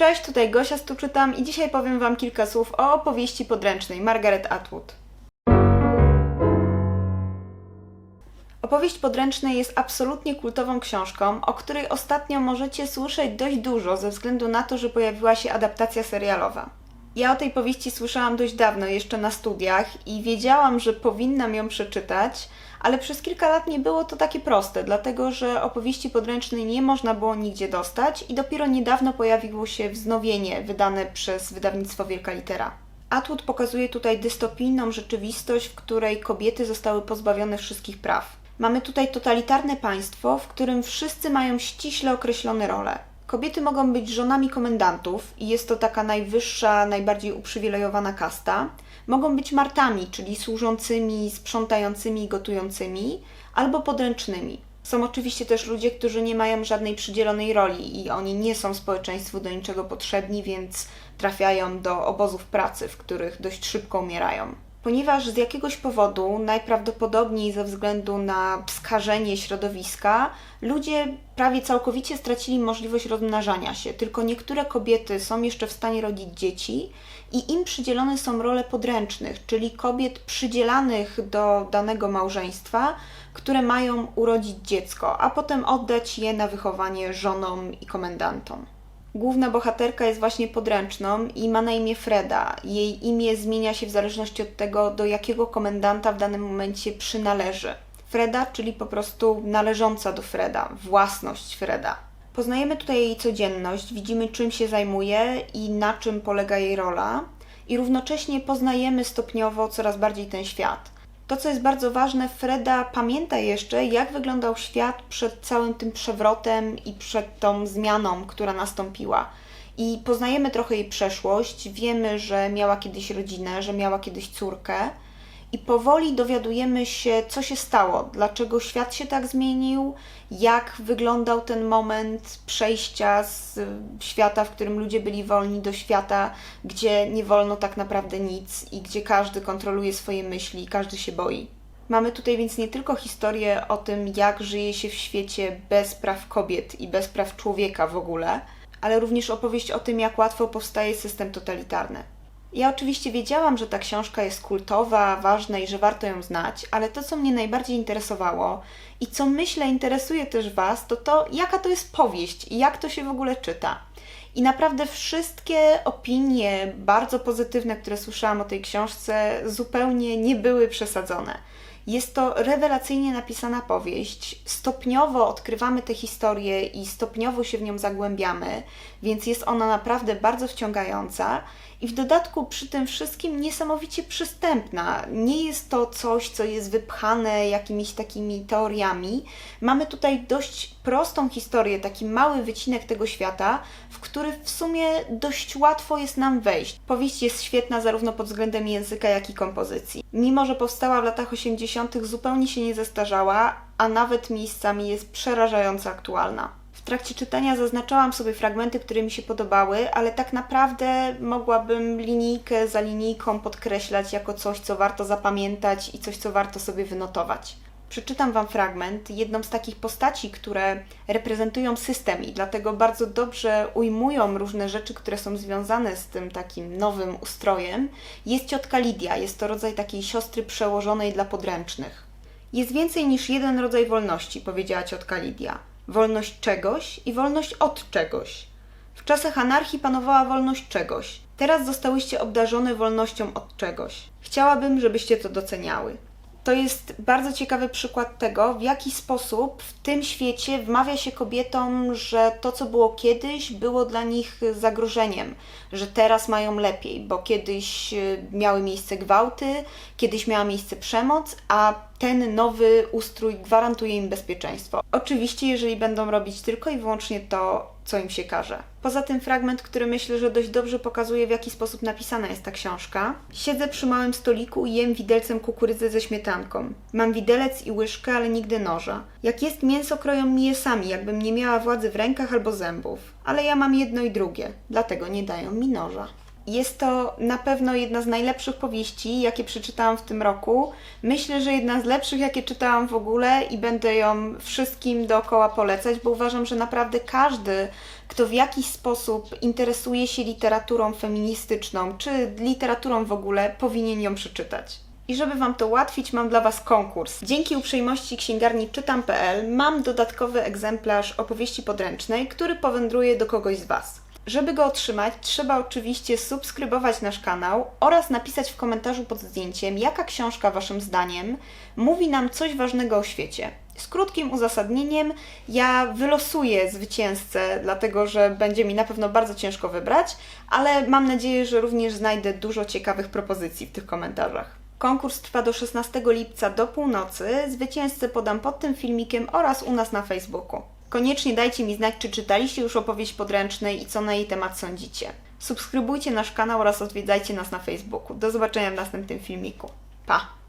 Cześć, tutaj Gosia Stuczytam i dzisiaj powiem Wam kilka słów o opowieści podręcznej Margaret Atwood. Opowieść podręcznej jest absolutnie kultową książką, o której ostatnio możecie słyszeć dość dużo ze względu na to, że pojawiła się adaptacja serialowa. Ja o tej powieści słyszałam dość dawno, jeszcze na studiach i wiedziałam, że powinnam ją przeczytać, ale przez kilka lat nie było to takie proste, dlatego że opowieści podręcznej nie można było nigdzie dostać i dopiero niedawno pojawiło się wznowienie wydane przez wydawnictwo Wielka Litera. Atwood pokazuje tutaj dystopijną rzeczywistość, w której kobiety zostały pozbawione wszystkich praw. Mamy tutaj totalitarne państwo, w którym wszyscy mają ściśle określone role. Kobiety mogą być żonami komendantów i jest to taka najwyższa, najbardziej uprzywilejowana kasta. Mogą być martami, czyli służącymi, sprzątającymi gotującymi, albo podręcznymi. Są oczywiście też ludzie, którzy nie mają żadnej przydzielonej roli i oni nie są społeczeństwu do niczego potrzebni, więc trafiają do obozów pracy, w których dość szybko umierają. Ponieważ z jakiegoś powodu, najprawdopodobniej ze względu na skażenie środowiska, ludzie prawie całkowicie stracili możliwość rozmnażania się. Tylko niektóre kobiety są jeszcze w stanie rodzić dzieci i im przydzielone są role podręcznych, czyli kobiet przydzielanych do danego małżeństwa, które mają urodzić dziecko, a potem oddać je na wychowanie żonom i komendantom. Główna bohaterka jest właśnie podręczną i ma na imię Freda. Jej imię zmienia się w zależności od tego, do jakiego komendanta w danym momencie przynależy. Freda, czyli po prostu należąca do Freda, własność Freda. Poznajemy tutaj jej codzienność, widzimy czym się zajmuje i na czym polega jej rola, i równocześnie poznajemy stopniowo coraz bardziej ten świat. To, co jest bardzo ważne, Freda pamięta jeszcze, jak wyglądał świat przed całym tym przewrotem i przed tą zmianą, która nastąpiła. I poznajemy trochę jej przeszłość, wiemy, że miała kiedyś rodzinę, że miała kiedyś córkę, i powoli dowiadujemy się, co się stało, dlaczego świat się tak zmienił, jak wyglądał ten moment przejścia z świata, w którym ludzie byli wolni, do świata, gdzie nie wolno tak naprawdę nic i gdzie każdy kontroluje swoje myśli, każdy się boi. Mamy tutaj więc nie tylko historię o tym, jak żyje się w świecie bez praw kobiet i bez praw człowieka w ogóle, ale również opowieść o tym, jak łatwo powstaje system totalitarny. Ja oczywiście wiedziałam, że ta książka jest kultowa, ważna i że warto ją znać, ale to, co mnie najbardziej interesowało i co myślę interesuje też Was, to to, jaka to jest powieść i jak to się w ogóle czyta. I naprawdę wszystkie opinie bardzo pozytywne, które słyszałam o tej książce, zupełnie nie były przesadzone. Jest to rewelacyjnie napisana powieść. Stopniowo odkrywamy tę historię i stopniowo się w nią zagłębiamy, więc jest ona naprawdę bardzo wciągająca i w dodatku przy tym wszystkim niesamowicie przystępna. Nie jest to coś, co jest wypchane jakimiś takimi teoriami. Mamy tutaj dość prostą historię, taki mały wycinek tego świata, w który w sumie dość łatwo jest nam wejść. Powieść jest świetna zarówno pod względem języka, jak i kompozycji. Mimo, że powstała w latach 80., zupełnie się nie zestarzała, a nawet miejscami jest przerażająco aktualna. W trakcie czytania zaznaczałam sobie fragmenty, które mi się podobały, ale tak naprawdę mogłabym linijkę za linijką podkreślać jako coś, co warto zapamiętać i coś, co warto sobie wynotować. Przeczytam Wam fragment. Jedną z takich postaci, które reprezentują system i dlatego bardzo dobrze ujmują różne rzeczy, które są związane z tym takim nowym ustrojem, jest ciotka Lidia. Jest to rodzaj takiej siostry przełożonej dla podręcznych. Jest więcej niż jeden rodzaj wolności, powiedziała ciotka Lidia. Wolność czegoś i wolność od czegoś. W czasach anarchii panowała wolność czegoś. Teraz zostałyście obdarzone wolnością od czegoś. Chciałabym, żebyście to doceniały. To jest bardzo ciekawy przykład tego, w jaki sposób w tym świecie wmawia się kobietom, że to, co było kiedyś, było dla nich zagrożeniem, że teraz mają lepiej, bo kiedyś y, miały miejsce gwałty, kiedyś miała miejsce przemoc, a ten nowy ustrój gwarantuje im bezpieczeństwo. Oczywiście, jeżeli będą robić tylko i wyłącznie to, co im się każe. Poza tym fragment, który myślę, że dość dobrze pokazuje, w jaki sposób napisana jest ta książka. Siedzę przy małym stoliku i jem widelcem kukurydzę ze śmietanką. Mam widelec i łyżkę, ale nigdy noża. Jak jest mięso, kroją mi je sami, jakbym nie miała władzy w rękach albo zębów. Ale ja mam jedno i drugie, dlatego nie dają mi noża. Jest to na pewno jedna z najlepszych powieści, jakie przeczytałam w tym roku. Myślę, że jedna z lepszych, jakie czytałam w ogóle i będę ją wszystkim dookoła polecać, bo uważam, że naprawdę każdy, kto w jakiś sposób interesuje się literaturą feministyczną, czy literaturą w ogóle, powinien ją przeczytać. I żeby Wam to ułatwić, mam dla Was konkurs. Dzięki uprzejmości księgarni czytam.pl mam dodatkowy egzemplarz opowieści podręcznej, który powędruje do kogoś z Was. Żeby go otrzymać, trzeba oczywiście subskrybować nasz kanał oraz napisać w komentarzu pod zdjęciem, jaka książka Waszym zdaniem mówi nam coś ważnego o świecie. Z krótkim uzasadnieniem ja wylosuję zwycięzcę, dlatego że będzie mi na pewno bardzo ciężko wybrać, ale mam nadzieję, że również znajdę dużo ciekawych propozycji w tych komentarzach. Konkurs trwa do 16 lipca do północy. Zwycięzcę podam pod tym filmikiem oraz u nas na Facebooku. Koniecznie dajcie mi znać, czy czytaliście już opowieść podręcznej i co na jej temat sądzicie. Subskrybujcie nasz kanał oraz odwiedzajcie nas na Facebooku. Do zobaczenia w następnym filmiku. Pa!